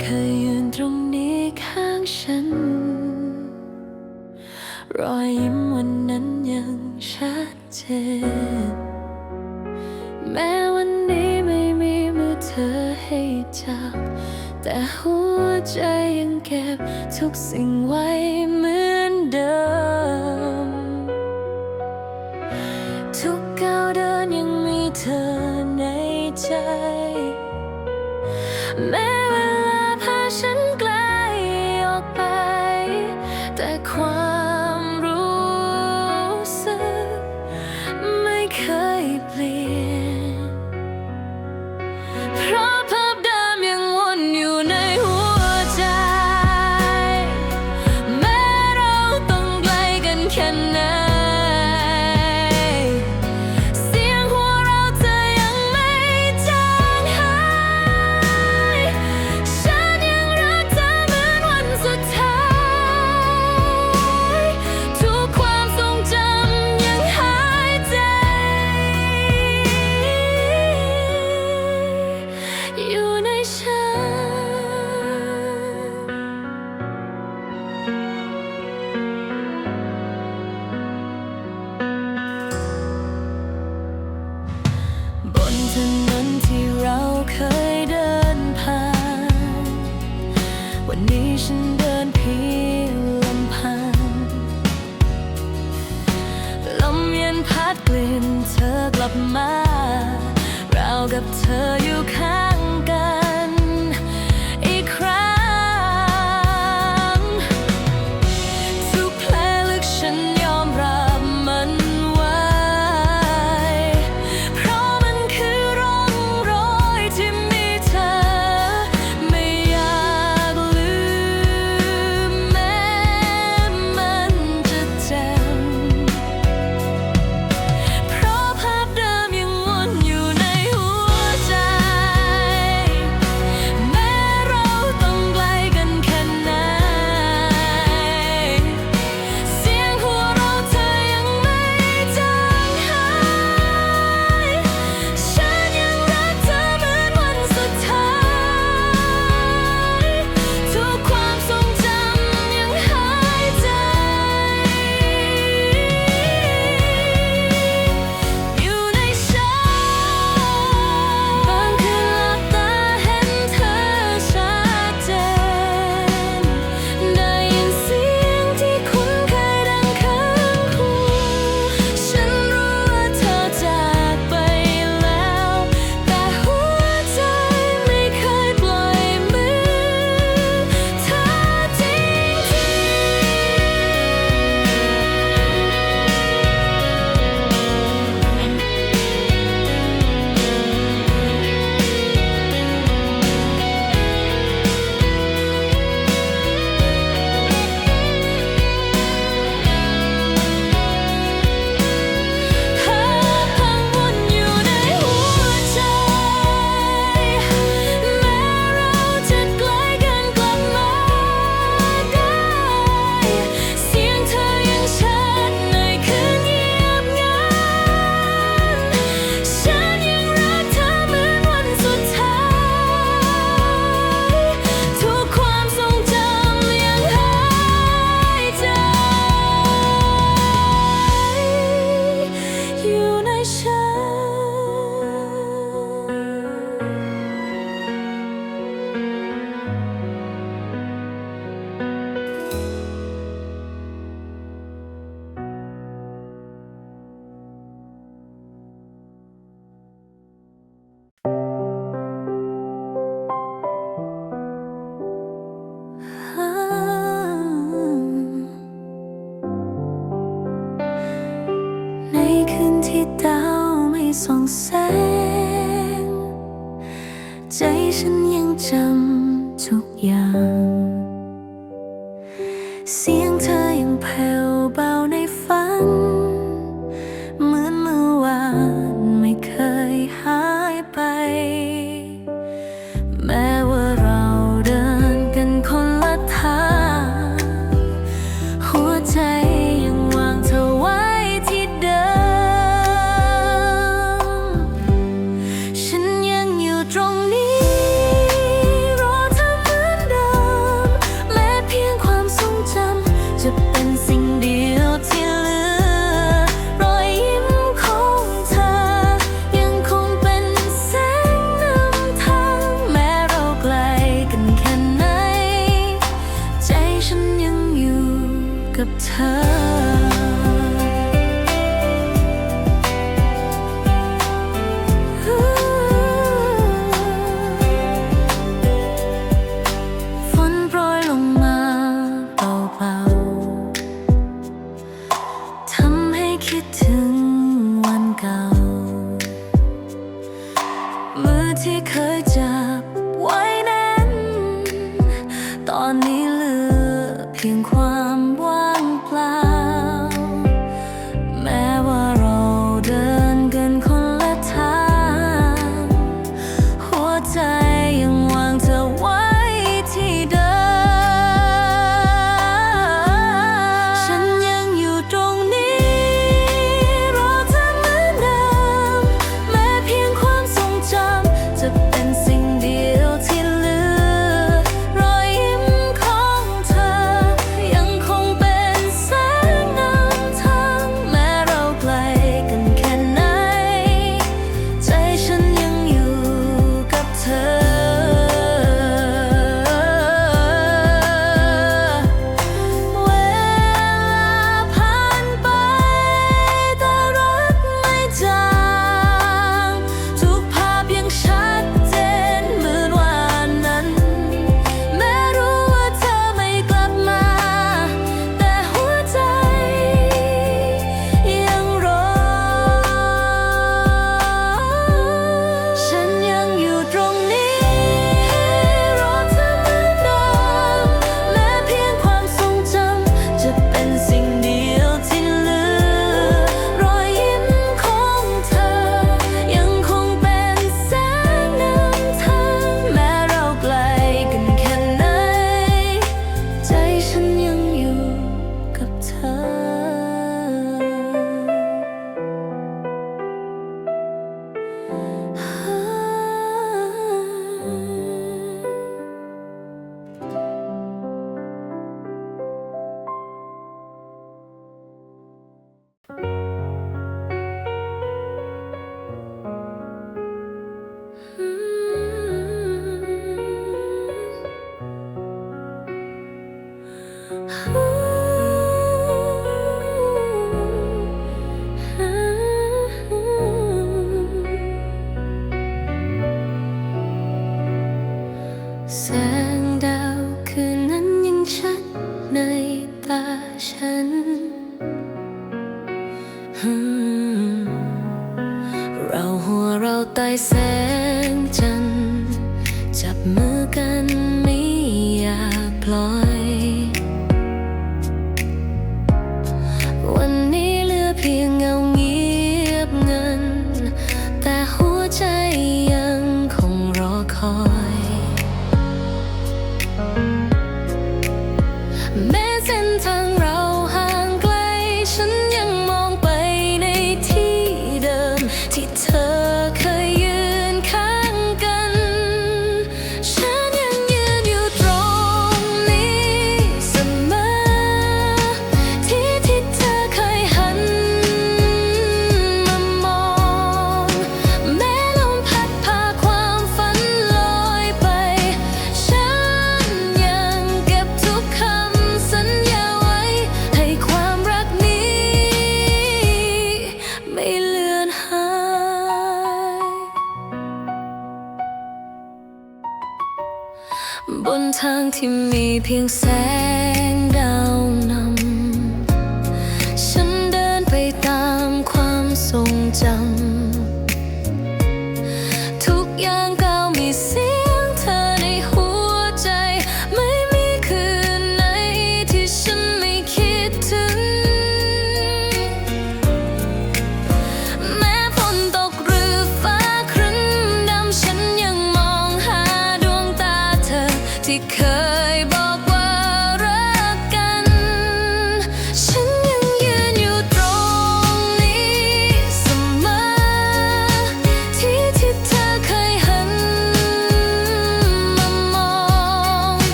เคยยืนตรงนี้ข้างฉัน รอยยิ้มวันนั้นยังชัดเจน แม้วันนี้ไม่มีมือเธอให้จับ แต่หัวใจยังเก็บทุกสิ่งไว้เหมือนเดิม ทุกก้าวเดินยังมีเธอในใจแม้ ฉั tell you สง ใจฉันยังจำทุกอย่าง เสียงเธอยังแผ่ว 天空 I said เพียงแสง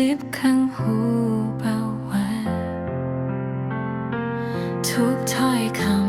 ซิบข้างหูเบาหวานทุกถ้อยคำ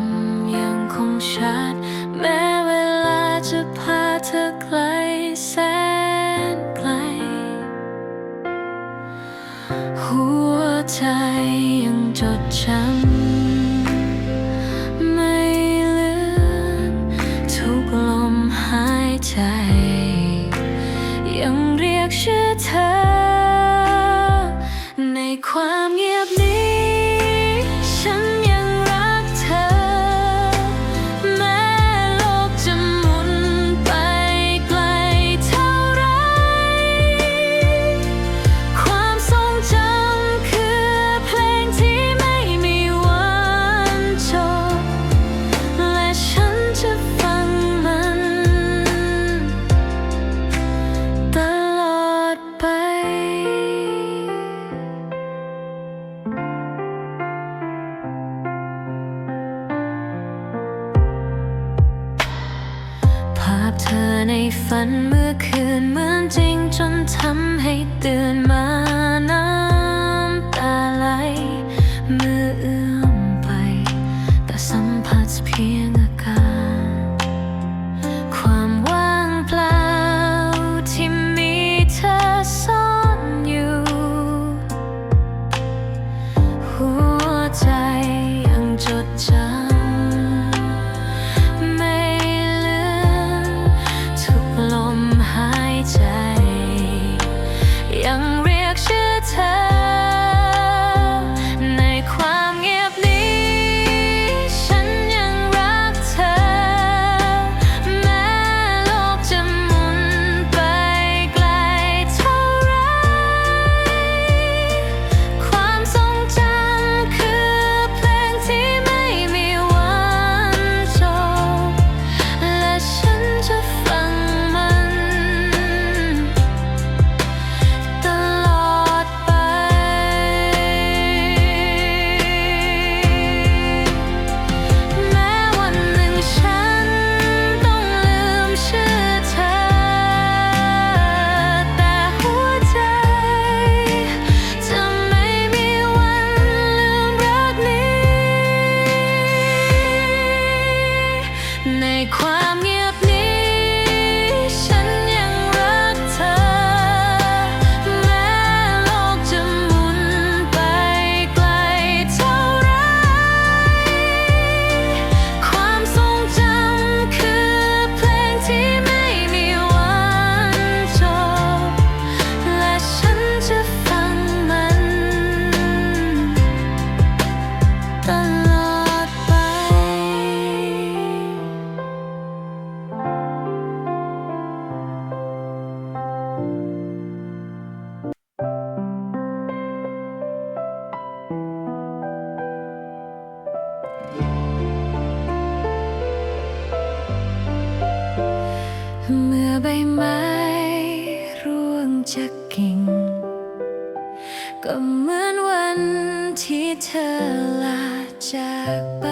็เหมือนวันที่เธอลาจากไป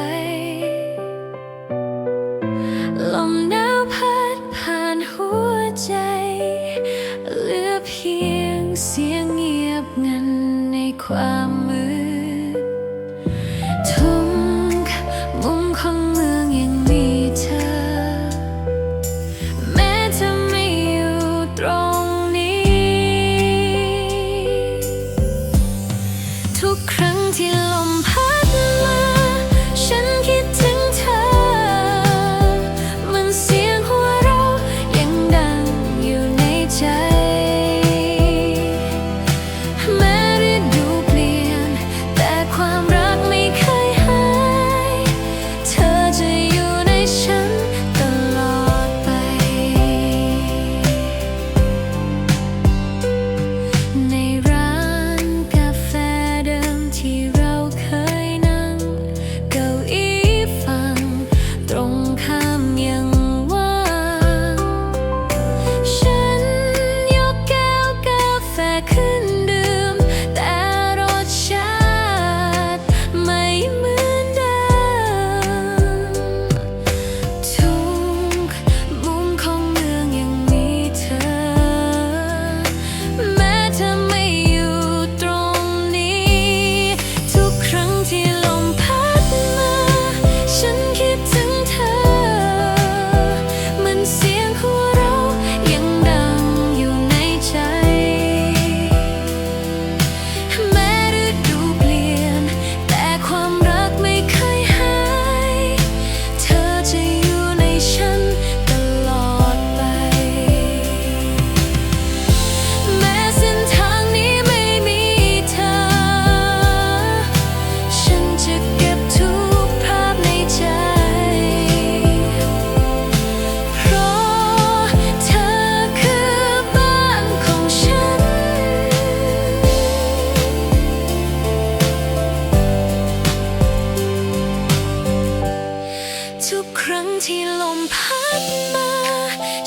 ครั้งที่ลมพัดมา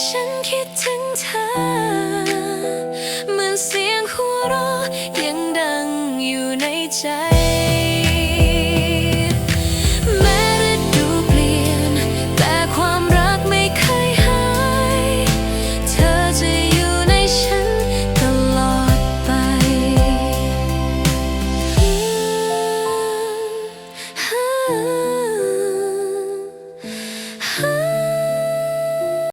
ฉันคิดถึงเธอ เหมือนเสียงหัวเราะยังดังอยู่ในใจ